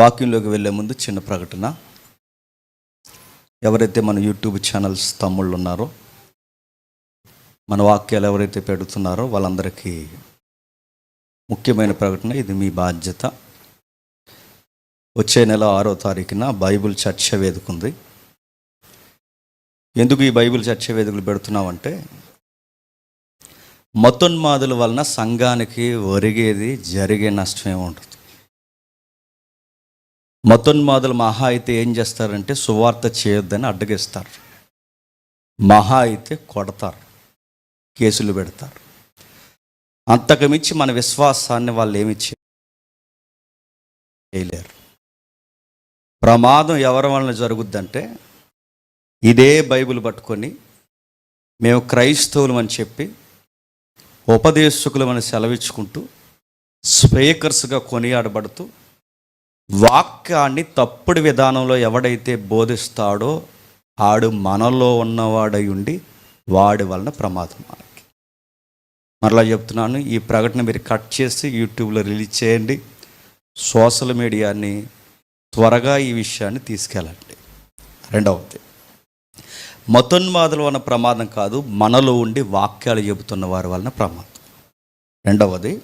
వాక్యంలోకి వెళ్ళే ముందు చిన్న ప్రకటన. ఎవరైతే మన యూట్యూబ్ ఛానల్స్ తమ్ముళ్ళు ఉన్నారో మన వాక్యాలు ఎవరైతే పెడుతున్నారో వాళ్ళందరికీ ముఖ్యమైన ప్రకటన ఇది మీ బాధ్యత. వచ్చే నెల ఆరో తారీఖున బైబిల్ చర్చ వేదిక ఉంది. ఎందుకు ఈ బైబిల్ చర్చ వేదికలు పెడుతున్నామంటే మతోన్మాదుల వలన సంఘానికి ఒరిగేది జరిగే నష్టం ఏమి మతోన్మాదులు మహా అయితే ఏం చేస్తారంటే సువార్త చేయొద్దని అడ్డగిస్తారు. మహా అయితే కొడతారు. కేసులు పెడతారు. అంతకుమించి మన విశ్వాసాన్ని వాళ్ళు ఏమి చేయలేరు. ప్రమాదం ఎవరి వలన జరుగుద్దంటే ఇదే బైబిల్ పట్టుకొని మేము క్రైస్తవులు అని చెప్పి ఉపదేశకులమని సెలవిచ్చుకుంటూ స్పీకర్స్గా కొనియాడబడుతూ వాక్యాన్ని తప్పుడు విధానంలో ఎవడైతే బోధిస్తాడో ఆడు మనలో ఉన్నవాడై ఉండి వాడి వలన ప్రమాదం మనకి. మరలా చెప్తున్నాను ఈ ప్రకటన మీరు కట్ చేసి యూట్యూబ్లో రిలీజ్ చేయండి. సోషల్ మీడియాని త్వరగా ఈ విషయాన్ని తీసుకెళ్ళండి. రెండవది మతోన్మాదుల వలన ప్రమాదం కాదు మనలో ఉండి వాక్యాలు చెబుతున్న వారి వలన ప్రమాదం. రెండవది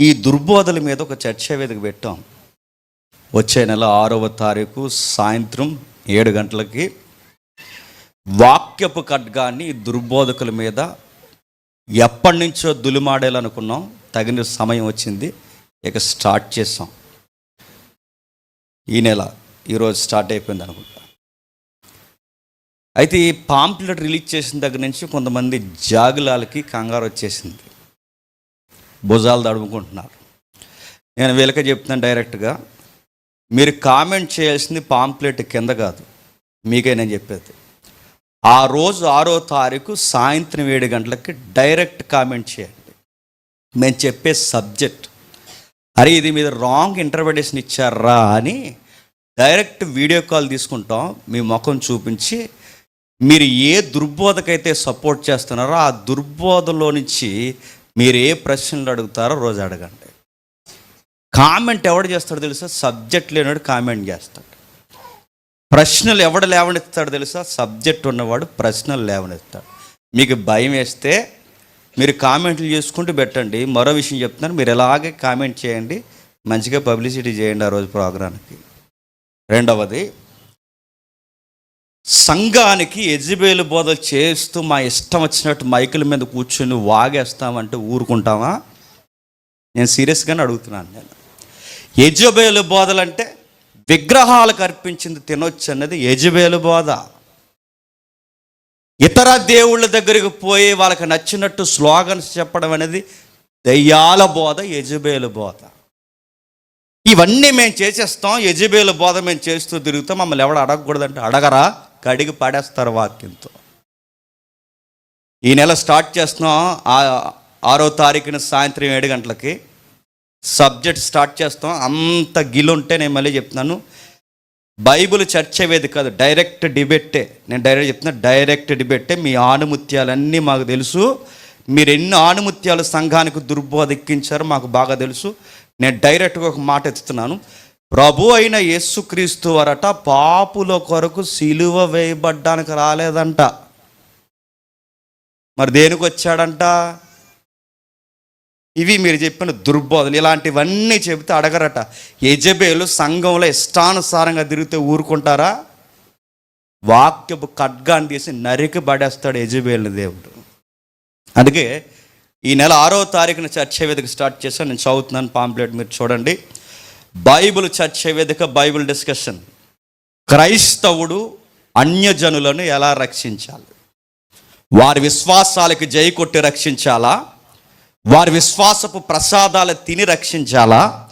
ఈ దుర్బోధల మీద ఒక చర్చ వేదిక పెట్టాం. వచ్చే నెల ఆరవ తారీఖు సాయంత్రం ఏడు గంటలకి వాక్యపు ఖడ్గాన్ని దుర్బోధకుల మీద ఎప్పటి నుంచో దులిమాడేయాలనుకున్నాం తగిన సమయం వచ్చింది. ఇక స్టార్ట్ చేసాం ఈ నెల ఈరోజు స్టార్ట్ అయిపోయింది అనుకుంటా. అయితే ఈ పాంప్లెట్ రిలీజ్ చేసిన దగ్గర నుంచి కొంతమంది జాగులాలకి కంగారు వచ్చేసింది. భుజాలు తడుముకుంటున్నారు. నేను వీళ్ళకే చెప్తున్నాను డైరెక్ట్గా. మీరు కామెంట్ చేయాల్సింది పాంప్లెట్ కింద కాదు. మీకే నేను చెప్పేది. ఆ రోజు ఆరో తారీఖు సాయంత్రం ఏడు గంటలకి డైరెక్ట్ కామెంట్ చేయండి. మేము చెప్పే సబ్జెక్ట్. అరే ఇది మీద రాంగ్ ఇంటర్ప్రిటేషన్ ఇచ్చారా అని డైరెక్ట్ వీడియో కాల్ తీసుకుంటాం. మీ ముఖం చూపించి మీరు ఏ దుర్బోధకైతే సపోర్ట్ చేస్తున్నారో ఆ దుర్బోధలో నుంచి మీరు ఏ ప్రశ్నలు అడుగుతారో రోజు అడగండి. కామెంట్ ఎవడు చేస్తాడో తెలుసా? సబ్జెక్ట్ లేనివాడు కామెంట్ చేస్తాడు. ప్రశ్నలు ఎవడు లేవనెత్తాడు తెలుసా? సబ్జెక్ట్ ఉన్నవాడు ప్రశ్నలు లేవనెత్తాడు. మీకు భయం వేస్తే మీరు కామెంట్లు చేసుకుంటూ పెట్టండి. మరో విషయం చెప్తున్నాను. మీరు ఎలాగే కామెంట్ చేయండి. మంచిగా పబ్లిసిటీ చేయండి ఆ రోజు ప్రోగ్రాంకి. రెండవది సంఘానికి ఎజిబేలు బోధలు చేస్తూ మా ఇష్టం వచ్చినట్టు మైకుల మీద కూర్చొని వాగేస్తామంటే ఊరుకుంటామా నేను సీరియస్గానే అడుగుతున్నాను నేను. యజబేలు బోధలంటే విగ్రహాలకు అర్పించింది తినొచ్చు అన్నది యజబేలు బోధ. ఇతర దేవుళ్ళ దగ్గరికి పోయి వాళ్ళకి నచ్చినట్టు స్లోగన్స్ చెప్పడం అనేది దయ్యాల బోధ యజబేలు బోధ. ఇవన్నీ మేము చేసేస్తాం యజబేలు బోధ మేము చేస్తూ తిరుగుతాం మమ్మల్ని ఎవడ అడగకూడదంటే అడగరా కడిగి పడేస్తారు వాక్యంతో. ఈ నెల స్టార్ట్ చేస్తున్నాం ఆ- ఆరో తారీఖున సాయంత్రం ఏడు గంటలకి. సబ్జెక్ట్ స్టార్ట్ చేస్తాం. అంత గిలుంటే నేను మళ్ళీ చెప్తున్నాను. బైబిల్ చర్చ వేది కాదు డైరెక్ట్ డిబెట్టే నేను డైరెక్ట్ చెప్తున్నా డైరెక్ట్ డిబెట్టే మీ ఆనుముత్యాలన్నీ మాకు తెలుసు. మీరు ఎన్ని ఆనుముత్యాలు సంఘానికి దుర్బోధ ఎక్కించారో మాకు బాగా తెలుసు. నేను డైరెక్ట్గా ఒక మాట ఎత్తుతున్నాను. ప్రభు అయిన యేసుక్రీస్తు వరట పాపుల కొరకు సిలువ వేయబడ్డానికి రాలేదంట. మరి దేనికి వచ్చాడంట ఇవి మీరు చెప్పిన దుర్బోధలు ఇలాంటివన్నీ చెబితే అడగరట. యజబేలు సంఘంలో ఇష్టానుసారంగా తిరిగితే ఊరుకుంటారా? వాక్యపు ఖడ్గాన్ని తీసి నరికి పడేస్తాడు యజబేలు దేవుడు. అందుకే ఈ నెల ఆరో తారీఖున చర్చ వేదిక స్టార్ట్ చేశాను. నేను చదువుతున్నాను పాంప్లెట్ మీరు చూడండి. బైబిల్ చర్చ వేదిక బైబిల్ డిస్కషన్. క్రైస్తవుడు అన్యజనులను ఎలా రక్షించాలి? వారి విశ్వాసాలకు జై కొట్టి రక్షించాలా? వారి విశ్వాసపు ప్రసాదాలు తిని రక్షించాలా?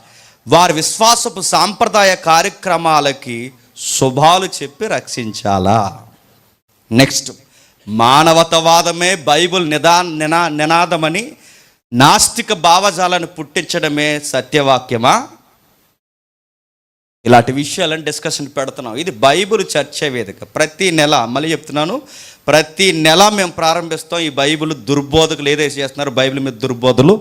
వారి విశ్వాసపు సాంప్రదాయ కార్యక్రమాలకి శుభాలు చెప్పి రక్షించాలా? నెక్స్ట్ మానవతవాదమే బైబుల్ నిదా నినా నినాదమని నాస్తిక భావజాలను పుట్టించడమే సత్యవాక్యమా? ఇలాంటి విషయాలను డిస్కషన్ పెడుతున్నాం. ఇది బైబిల్ చర్చ వేదిక. ప్రతి నెల మళ్ళీ చెప్తున్నాను ప్రతి నెల మేము ప్రారంభిస్తాం ఈ బైబిల్ దుర్బోధకులు ఏదైతే చేస్తున్నారో బైబిల్ మీద దుర్బోధలు.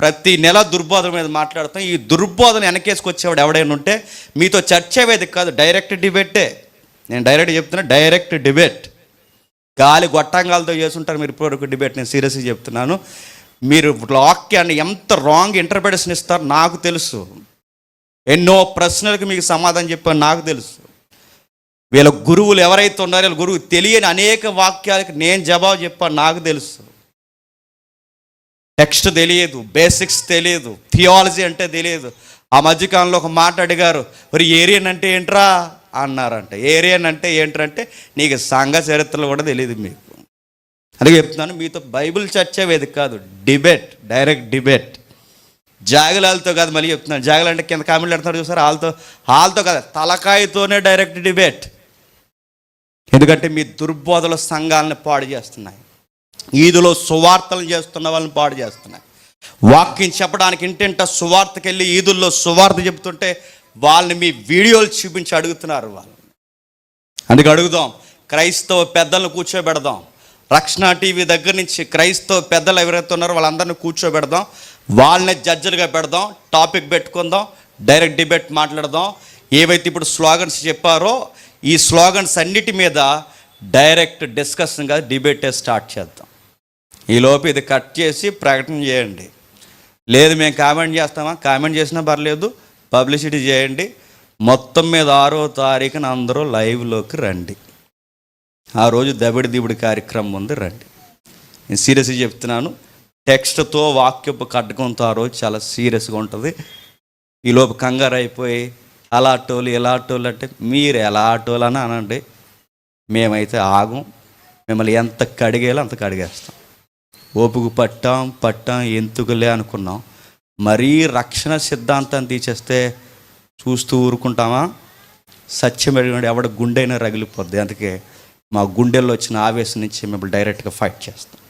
ప్రతి నెల దుర్బోధన మీద మాట్లాడతాం. ఈ దుర్బోధన వెనకేసుకొచ్చేవాడు ఎవడైనా ఉంటే మీతో చర్చ వేదిక కాదు డైరెక్ట్ డిబేటే నేను డైరెక్ట్ చెప్తున్నా డైరెక్ట్ డిబేట్ గాలి గొట్టంగాలతో చేస్తుంటారు మీరు ఇప్పటివరకు డిబేట్ నేను సీరియస్గా చెప్తున్నాను. మీరు వాక్యాన్ని ఎంత రాంగ్ ఇంటర్ప్రిటేషన్ ఇస్తారో నాకు తెలుసు. ఎన్నో ప్రశ్నలకు మీకు సమాధానం చెప్పాను నాకు తెలుసు. వీళ్ళ గురువులు ఎవరైతే ఉన్నారో వీళ్ళ గురువు తెలియని అనేక వాక్యాలకు నేను జవాబు చెప్పాను నాకు తెలుసు. టెక్స్ట్ తెలియదు బేసిక్స్ తెలియదు థియాలజీ అంటే తెలియదు. ఆ మధ్యకాలంలో ఒక మాట అడిగారు మరి ఏరియన్ అంటే ఏంట్రా? అన్నారంట. ఏరియన్ అంటే ఏంటంటే నీకు సంఘ చరిత్రలు కూడా తెలియదు మీకు. అలాగే చెప్తున్నాను మీతో బైబిల్ చర్చ వేదిక కాదు డిబేట్ డైరెక్ట్ డిబేట్. జాగలాలతో కాదు మళ్ళీ చెప్తున్నాను. జాగలు అంటే కింద కామెంట్లు పెడతారు చూసారు? వాళ్ళతో వాళ్ళతో కాదు తలకాయతోనే డైరెక్ట్ డిబేట్ ఎందుకంటే మీ దుర్బోధల సంఘాలను పాడు చేస్తున్నాయి. ఈదులో సువార్తలు చేస్తున్న వాళ్ళని పాడు చేస్తున్నాయి. వాక్యం చెప్పడానికి ఇంటింట సువార్తకెళ్ళి ఈదుల్లో సువార్త చెప్తుంటే వాళ్ళని మీ వీడియోలు చూపించి అడుగుతున్నారు వాళ్ళు. అందుకు అడుగుదాం క్రైస్తవ పెద్దలను కూర్చోబెడదాం. రక్షణ టీవీ దగ్గర నుంచి క్రైస్తవ పెద్దలు ఎవరైతే ఉన్నారో వాళ్ళందరినీ కూర్చోబెడదాం. వాళ్ళని జడ్జిలుగా పెడదాం టాపిక్ పెట్టుకుందాం డైరెక్ట్ డిబేట్ మాట్లాడదాం. ఏవైతే ఇప్పుడు స్లోగన్స్ చెప్పారో ఈ స్లోగన్స్ అన్నిటి మీద డైరెక్ట్ డిస్కషన్ కాదు డిబేటే స్టార్ట్ చేద్దాం. ఈలోపు ఇది కట్ చేసి ప్రకటన చేయండి. లేదు మేము కామెంట్ చేస్తామా? కామెంట్ చేసినా పర్లేదు పబ్లిసిటీ చేయండి. మొత్తం మీద ఆరో తారీఖున అందరూ లైవ్లోకి రండి. ఆ రోజు దబిడి దిబిడి కార్యక్రమం ఉంది రండి. నేను సీరియస్గా చెప్తున్నాను టెక్స్ట్తో వాక్యపు కట్టకంతో ఆ రోజు చాలా సీరియస్గా ఉంటుంది. ఈలోపు కంగారు అయిపోయి అలా టోలు ఎలా టోలు అంటే మీరు ఎలా టోలు అని అనండి మేమైతే ఆగం. మిమ్మల్ని ఎంత కడిగేలో అంత కడిగేస్తాం. ఓపుకు పట్టాం పట్టాం ఎందుకులే అనుకున్నాం. మరీ రక్షణ సిద్ధాంతాన్ని తీసేస్తే చూస్తూ ఊరుకుంటామా? సత్యం ఎడిగినాడు ఎవడ గుండెైనా రగిలిపోద్ది. అందుకే మా గుండెల్లో వచ్చిన ఆవేశం నుంచి మిమ్మల్ని డైరెక్ట్గా ఫైట్ చేస్తాం.